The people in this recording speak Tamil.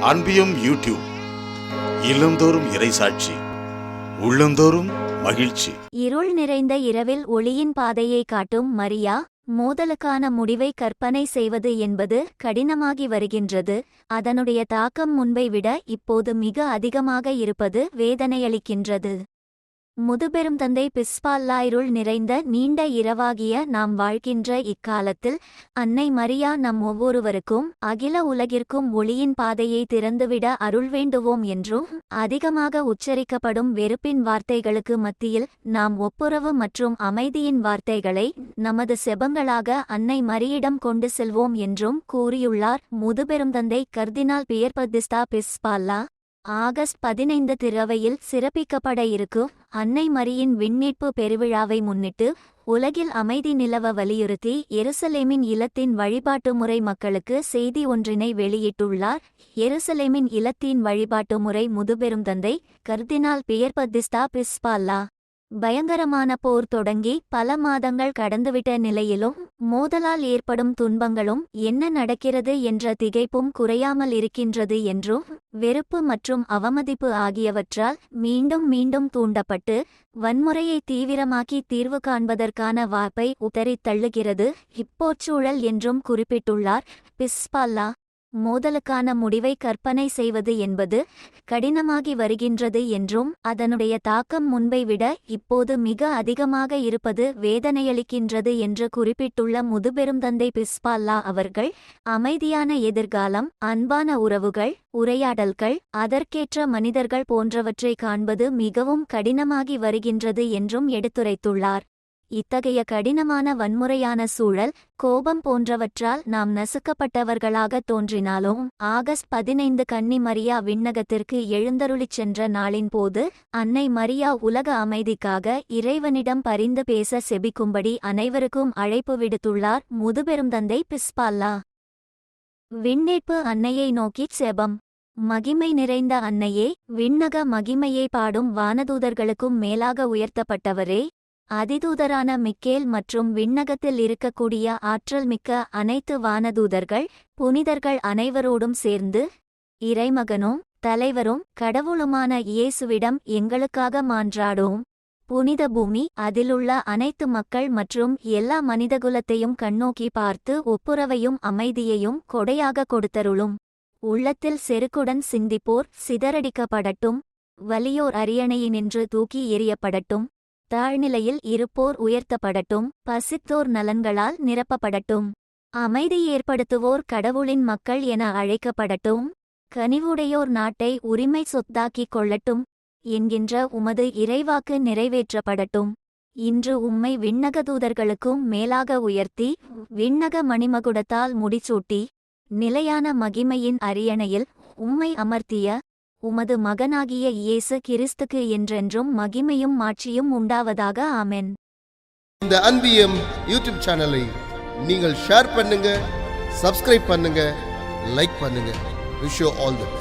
அன்பியும் யூடியூப் இல்லந்தோறும் இறைசாட்சி உள்ளந்தோறும் மகிழ்ச்சி. இருள் நிறைந்த இரவில் ஒளியின் பாதையை காட்டும் மரியா மோதலுக்கான முடிவை கற்பனை செய்வது என்பது கடினமாகி வருகின்றது. அதனுடைய தாக்கம் முன்பை விட இப்போது மிக அதிகமாக இருப்பது வேதனையளிக்கின்றது. முதுபெரும் தந்தை பிஸ்பால்லாயிருள் நிறைந்த நீண்ட இரவாகிய நாம் வாழ்கின்ற இக்காலத்தில் அன்னை மரியா நம் ஒவ்வொருவருக்கும் அகில உலகிற்கும் ஒளியின் பாதையை திறந்துவிட அருள் வேண்டுவோம் என்றும் அதிகமாக உச்சரிக்கப்படும் வெறுப்பின் வார்த்தைகளுக்கு மத்தியில் நாம் ஒப்புரவு மற்றும் அமைதியின் வார்த்தைகளை நமது செபங்களாக அன்னை மரியிடம் கொண்டு செல்வோம் என்றும் கூறியுள்ளார். முதுபெரும் தந்தை கர்தினால் பியர்பதிஸ்தா பிஸ்பால்லா. ஆகஸ்ட் பதினைந்து திரவையில் சிறப்பிக்கப்பட இருக்கும் அன்னை மரியின் விண்ணீட்பு பெருவிழாவை முன்னிட்டு உலகில் அமைதி நிலவ வலியுறுத்தி எருசலேமின் இலத்தின் வழிபாட்டு முறை மக்களுக்கு செய்தி ஒன்றினை வெளியிட்டுள்ளார். எருசலேமின் இலத்தின் வழிபாட்டு முறை முதுபெரும் தந்தை கர்தினால் பியர்பதிஸ்தா பிஸ்பால்லா. பயங்கரமான போர் தொடங்கி பல மாதங்கள் கடந்துவிட்ட நிலையிலும் மோதலால் ஏற்படும் துன்பங்களும் என்ன நடக்கிறது என்ற திகைப்பும் குறையாமல் இருக்கின்றது என்றும் வெறுப்பு மற்றும் அவமதிப்பு ஆகியவற்றால் மீண்டும் மீண்டும் தூண்டப்பட்டு வன்முறையை தீவிரமாக்கி தீர்வு காண்பதற்கான வாய்ப்பை உதறித் தள்ளுகிறது. இப்போச்சூழல் என்றும் குறிப்பிட்டுள்ளார். பிஸ்பால்லா மோதலுக்கான முடிவை கற்பனை செய்வது என்பது கடினமாகி வருகின்றது என்றும் அதனுடைய தாக்கம் முன்பை விட இப்போது மிக அதிகமாக இருப்பது வேதனையளிக்கின்றது என்று குறிப்பிட்டுள்ள முதுபெரும் தந்தை பிஸ்பால்லா அவர்கள் அமைதியான எதிர்காலம் அன்பான உறவுகள் உரையாடல்கள் அதற்கேற்ற மனிதர்கள் போன்றவற்றை காண்பது மிகவும் கடினமாகி வருகின்றது என்றும் எடுத்துரைத்துள்ளார். இத்தகைய கடினமான வன்முறையான சூழல் கோபம் போன்றவற்றால் நாம் நசுக்கப்பட்டவர்களாக தோன்றினாலும் ஆகஸ்ட் பதினைந்து கன்னி மரியா விண்ணகத்திற்கு எழுந்தருளிச் சென்ற நாளின் போது அன்னை மரியா உலக அமைதிக்காக இறைவனிடம் பரிந்து பேச செபிக்கும்படி அனைவருக்கும் அழைப்பு விடுத்துள்ளார் முதுபெரும் தந்தை பிஸ்பால்லா. விண்ணேற்பு அன்னையை நோக்கிச் செபம். மகிமை நிறைந்த அன்னையே விண்ணக மகிமையை பாடும் வானதூதர்களுக்கும் மேலாக உயர்த்தப்பட்டவரே அதிதூதரான மிக்கேல் மற்றும் விண்ணகத்தில் இருக்கக்கூடிய ஆற்றல் மிக்க அனைத்து வானதூதர்கள் புனிதர்கள் அனைவரோடும் சேர்ந்து இறைமகனும் தலைவரும் கடவுளுமான இயேசுவிடம் எங்களுக்காக மான்றாடோம். புனித பூமி அதிலுள்ள அனைத்து மக்கள் மற்றும் எல்லா மனிதகுலத்தையும் கண்ணோக்கி பார்த்து ஒப்புரவையும் அமைதியையும் கொடையாக கொடுத்தருளும். உள்ளத்தில் செருக்குடன் சிந்திப்போர் சிதறடிக்கப்படட்டும். வலியோர் அரியணையினின்று தூக்கி எறியப்படட்டும். தாழ்நிலையில் இருப்போர் உயர்த்தப்படட்டும் பசித்தோர் நலன்களால் நிரப்பப்படட்டும். அமைதி ஏற்படுத்துவோர் கடவுளின் மக்கள் என அழைக்கப்படட்டும். கனிவுடையோர் நாட்டை உரிமை சொத்தாக்கிக் கொள்ளட்டும் என்கின்ற உமது இறைவாக்கு நிறைவேற்றப்படட்டும். இன்று உம்மை விண்ணக தூதர்களுக்கும் மேலாக உயர்த்தி விண்ணக மணிமகுடத்தால் முடிசூட்டி நிலையான மகிமையின் அரியணையில் உம்மை அமர்த்திய உமது மகனாகிய இயேசு கிறிஸ்துக்கு என்றென்றும் மகிமையும் மாட்சியும் உண்டாவதாக ஆமென். இந்த அன்பியம் யூடியூப் சேனலை நீங்கள் ஷேர் பண்ணுங்க சப்ஸ்கிரைப் பண்ணுங்க லைக் பண்ணுங்க. Wish all the best